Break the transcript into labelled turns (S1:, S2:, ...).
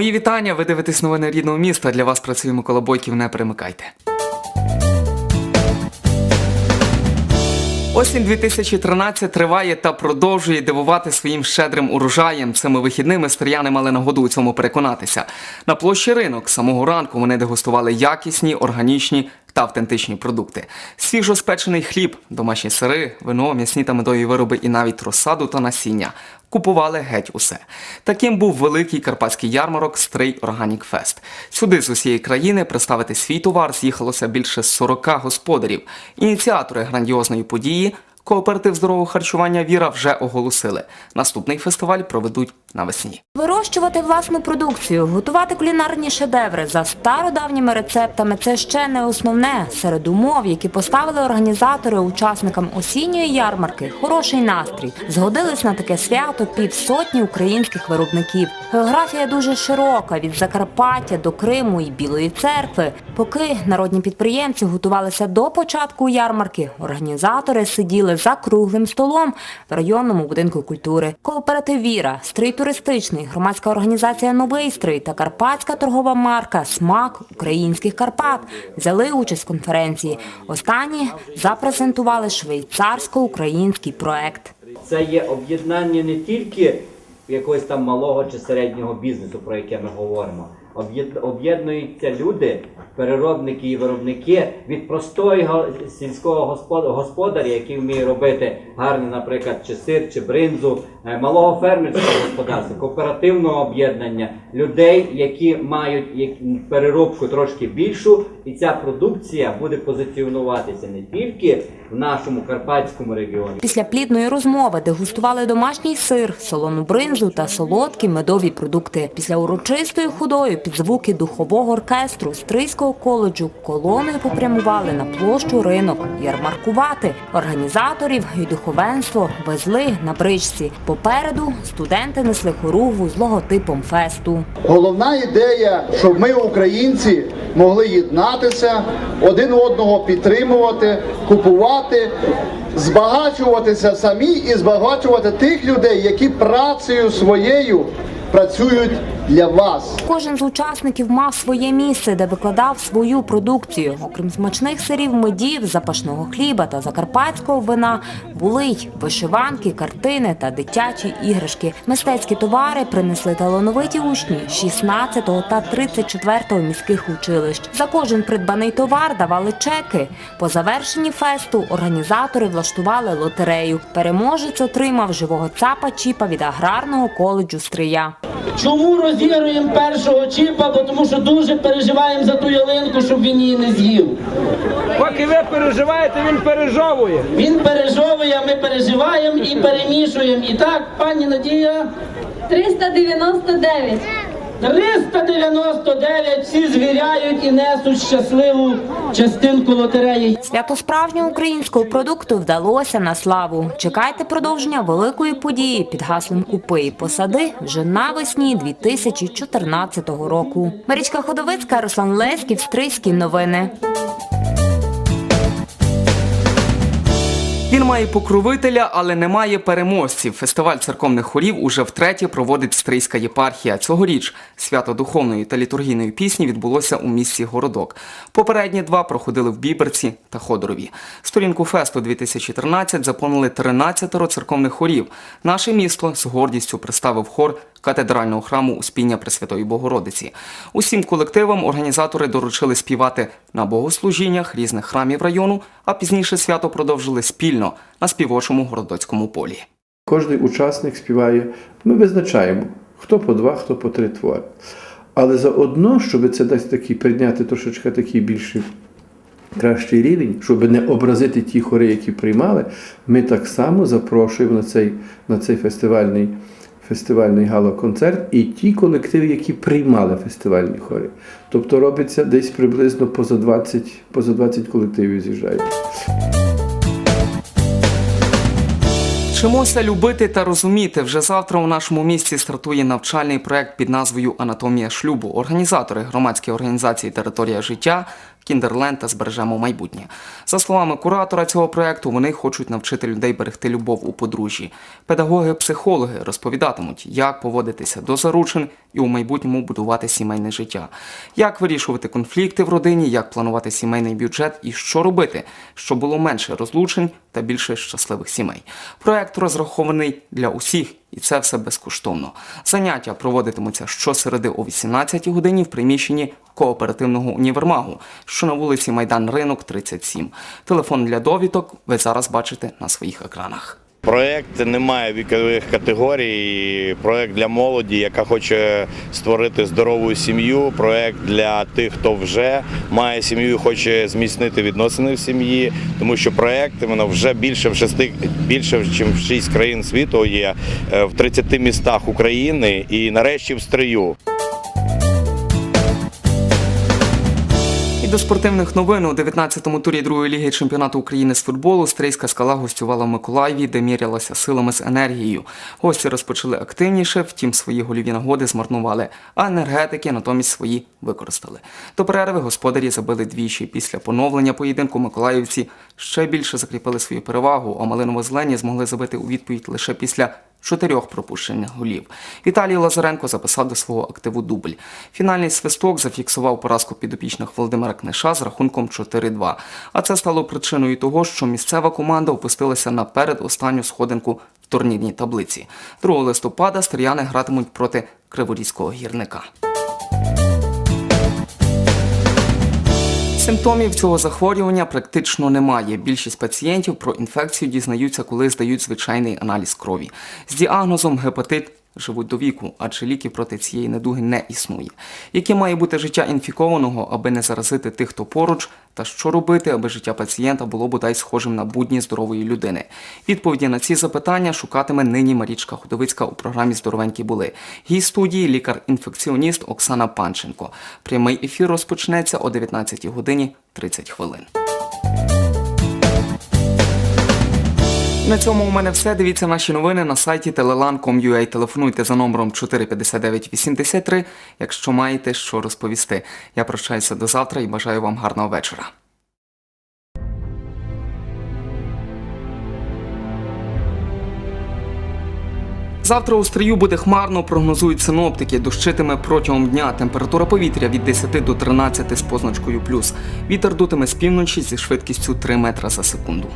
S1: Мої вітання. Ви дивитесь новини рідного міста. Для вас працює Микола Бойків. Не перемикайте. Осінь 2013 триває та продовжує дивувати своїм щедрим урожаєм. Цими вихідними стріяни мали нагоду у цьому переконатися. На площі ринок самого ранку вони дегустували якісні, органічні та автентичні продукти. Свіжоспечений хліб, домашні сири, вино, м'ясні та медові вироби і навіть розсаду та насіння. Купували геть усе. Таким був великий карпатський ярмарок Стрий Органік Фест. Сюди з усієї країни представити свій товар з'їхалося більше 40 господарів. Ініціатори грандіозної події Кооператив здорового харчування Віра вже оголосили. Наступний фестиваль проведуть навесні.
S2: Вирощувати власну продукцію, готувати кулінарні шедеври за стародавніми рецептами це ще не основне. Серед умов, які поставили організатори учасникам осінньої ярмарки, хороший настрій. Згодились на таке свято півсотні українських виробників. Географія дуже широка від Закарпаття до Криму і Білої церкви. Поки народні підприємці готувалися до початку ярмарки, організатори сиділи за круглим столом в районному будинку культури. Кооператив Віра, стрий туристичний, громадська організація Новий стрий та карпатська торгова марка Смак українських Карпат взяли участь в конференції. Останні запрезентували швейцарсько-український проект.
S3: Це є об'єднання не тільки якогось там малого чи середнього бізнесу, про яке ми говоримо. Об'єд- Об'єднуються люди, переробники і виробники від простої га- сільського господ- господаря, який вміє робити гарний, наприклад, чи сир, чи бринзу, е, малого фермерського господарства, кооперативного об'єднання, людей, які мають переробку трошки більшу, і ця продукція буде позиціонуватися не тільки в нашому карпатському регіоні.
S2: Після плідної розмови дегустували домашній сир, солону бринзу та солодкі медові продукти. Після урочистої ходою під звуки духового оркестру Стрийського коледжу колоною попрямували на площу ринок ярмаркувати. Організаторів і духовенство везли на бричці. Попереду студенти несли хоругву з логотипом фесту.
S4: Головна ідея, щоб ми, українці, могли єднатися, один одного підтримувати, купувати, збагачуватися самі і збагачувати тих людей, які працею своєю працюють для вас.
S2: Кожен з учасників мав своє місце, де викладав свою продукцію. Окрім смачних сирів, медів, запашного хліба та закарпатського вина, були й вишиванки, картини та дитячі іграшки. Мистецькі товари принесли талановиті учні 16 та 34 міських училищ. За кожен придбаний товар давали чеки. По завершенні фесту організатори влаштували лотерею. Переможець отримав живого цапа чіпа від аграрного коледжу Стрия.
S5: Чому розігруємо першого чіпа? Бо тому що дуже переживаємо за ту ялинку, щоб він її не з'їв.
S6: Поки ви переживаєте, він пережовує.
S5: Він пережовує, а ми переживаємо і перемішуємо. І так, пані Надія,
S7: 399.
S5: 399 всі звіряють і несуть щасливу частинку лотереї.
S2: Свято справжнього українського продукту вдалося на славу. Чекайте продовження великої події під гаслом Купи і посади вже навесні 2014 року. Марічка Ходовицька, Руслан Леськів, Стрийські новини.
S1: Він має покровителя, але не має переможців. Фестиваль церковних хорів уже втретє проводить Стрийська єпархія. Цьогоріч свято духовної та літургійної пісні відбулося у місті Городок. Попередні два проходили в Біберці та Ходорові. Сторінку фесту 2013 заповнили 13 церковних хорів. Наше місто з гордістю представив хор катедрального храму Успіння Пресвятої Богородиці. Усім колективам організатори доручили співати на богослужіннях різних храмів району, а пізніше свято продовжили спільно на співочому городоцькому полі.
S8: Кожний учасник співає, ми визначаємо, хто по два, хто по три твори. Але заодно, щоб це десь такий підняти трошечки такий більший кращий рівень, щоб не образити ті хори, які приймали, ми так само запрошуємо на цей, на цей фестивальний, фестивальний гала-концерт і ті колективи, які приймали фестивальні хори. Тобто робиться десь приблизно поза 20, поза 20 колективів з'їжджають.
S1: Вчимося любити та розуміти. Вже завтра у нашому місті стартує навчальний проект під назвою Анатомія шлюбу. Організатори громадської організації Територія життя Кіндерленд та збережемо майбутнє. За словами куратора цього проекту, вони хочуть навчити людей берегти любов у подружжі. Педагоги-психологи розповідатимуть, як поводитися до заручин і у майбутньому будувати сімейне життя, як вирішувати конфлікти в родині, як планувати сімейний бюджет і що робити, щоб було менше розлучень та більше щасливих сімей. Проект розрахований для усіх, і це все безкоштовно. Заняття проводитимуться щосереди о 18 годині в приміщенні кооперативного універмагу, що на вулиці Майдан Ринок 37. Телефон для довідок ви зараз бачите на своїх екранах.
S7: Проект не має вікових категорій. Проект для молоді, яка хоче створити здорову сім'ю. Проект для тих, хто вже має сім'ю, і хоче зміцнити відносини в сім'ї. Тому що проект воно вже більше в шести більше ніж в шість країн світу є е, в 30 містах України і нарешті в стрию.
S1: До спортивних новин у 19-му турі другої ліги чемпіонату України з футболу Стрийська скала гостювала в Миколаєві, де мірялася силами з енергією. Гості розпочали активніше, втім свої гольові нагоди змарнували, а енергетики натомість свої використали. До перерви господарі забили двічі. Після поновлення поєдинку миколаївці ще більше закріпили свою перевагу, а малиново-зелені змогли забити у відповідь лише після чотирьох пропущених голів. Віталій Лазаренко записав до свого активу дубль. Фінальний свисток зафіксував поразку підопічних Володимира Книша з рахунком 4-2. А це стало причиною того, що місцева команда опустилася на передостанню сходинку в турнірній таблиці. 2 листопада стріяни гратимуть проти Криворізького гірника. Симптомів цього захворювання практично немає. Більшість пацієнтів про інфекцію дізнаються, коли здають звичайний аналіз крові. З діагнозом гепатит живуть до віку, адже ліків проти цієї недуги не існує. Яке має бути життя інфікованого, аби не заразити тих, хто поруч, та що робити, аби життя пацієнта було бодай схожим на будні здорової людини? Відповіді на ці запитання шукатиме нині Марічка Худовицька у програмі Здоровенькі були. Гість студії лікар-інфекціоніст Оксана Панченко. Прямий ефір розпочнеться о 19 годині 30 хвилин. На цьому у мене все. Дивіться наші новини на сайті telelan.com.ua. Телефонуйте за номером 45983, якщо маєте що розповісти. Я прощаюся до завтра і бажаю вам гарного вечора. Завтра у стрію буде хмарно, прогнозують синоптики. Дощитиме протягом дня. Температура повітря від 10 до 13 з позначкою плюс. Вітер дутиме з півночі зі швидкістю 3 метра за секунду.